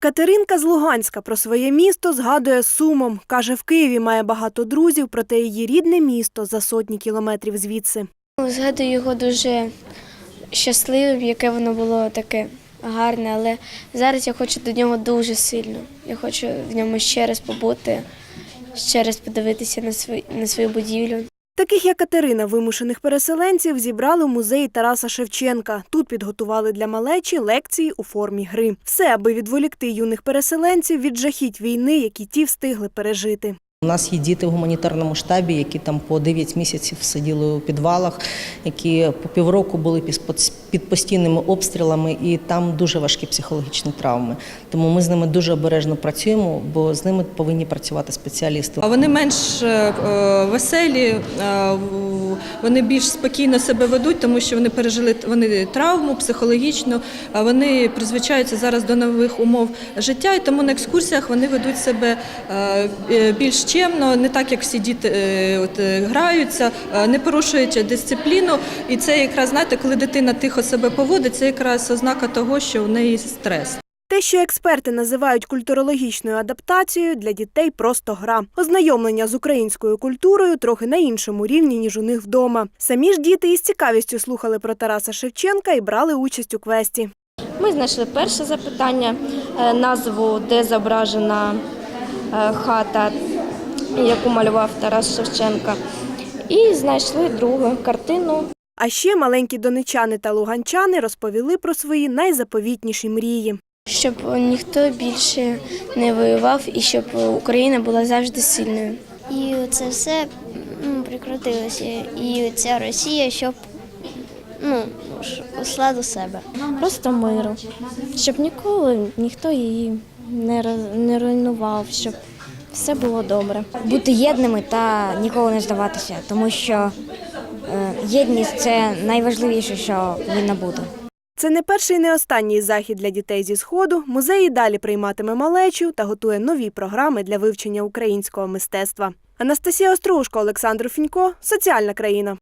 Катеринка з Луганська про своє місто згадує сумом. Каже, в Києві має багато друзів, проте її рідне місто за сотні кілометрів звідси. Згадую його дуже щасливим, яке воно було таке гарне, але зараз я хочу до нього дуже сильно. Я хочу в ньому ще раз побути, ще раз подивитися на свою, на свою будівлю. Таких як Катерина, вимушених переселенців, зібрали в музеї Тараса Шевченка. Тут підготували для малечі лекції у формі гри. Все, аби відволікти юних переселенців від жахіть війни, які ті встигли пережити. У нас є діти в гуманітарному штабі, які там по 9 місяців сиділи у підвалах, які по півроку були під- постійними обстрілами, і там дуже важкі психологічні травми. Тому ми з ними дуже обережно працюємо, бо з ними повинні працювати спеціалісти. А Вони менш е, веселі, е, вони більш спокійно себе ведуть, тому що вони пережили вони травму психологічну, вони призвичаються зараз до нових умов життя, і тому на екскурсіях вони ведуть себе е, е, більш чемно, не так як всі діти е, от, е, граються, е, не порушують дисципліну. І це якраз знаєте, коли дитина тихо себе поводить, це якраз ознака того, що у неї стрес. Те, що експерти називають культурологічною адаптацією, для дітей просто гра. Ознайомлення з українською культурою трохи на іншому рівні, ніж у них вдома. Самі ж діти із цікавістю слухали про Тараса Шевченка і брали участь у квесті. Ми знайшли перше запитання, назву, де зображена хата, яку малював Тарас Шевченка. І знайшли другу картину. А ще маленькі донечани та луганчани розповіли про свої найзаповітніші мрії. Щоб ніхто більше не воював і щоб Україна була завжди сильною. І це все ну, прикрутилося. І ця Росія, щоб ну, ушла до себе. Просто миру. Щоб ніколи ніхто її не, роз- не руйнував, щоб все було добре. бути єдними та ніколи не здаватися, тому що е, єдність це найважливіше, що повинна бути. Це не перший і не останній захід для дітей зі сходу. Музей і далі прийматиме малечу та готує нові програми для вивчення українського мистецтва. Анастасія Острушко, Олександр Фінько, Соціальна країна.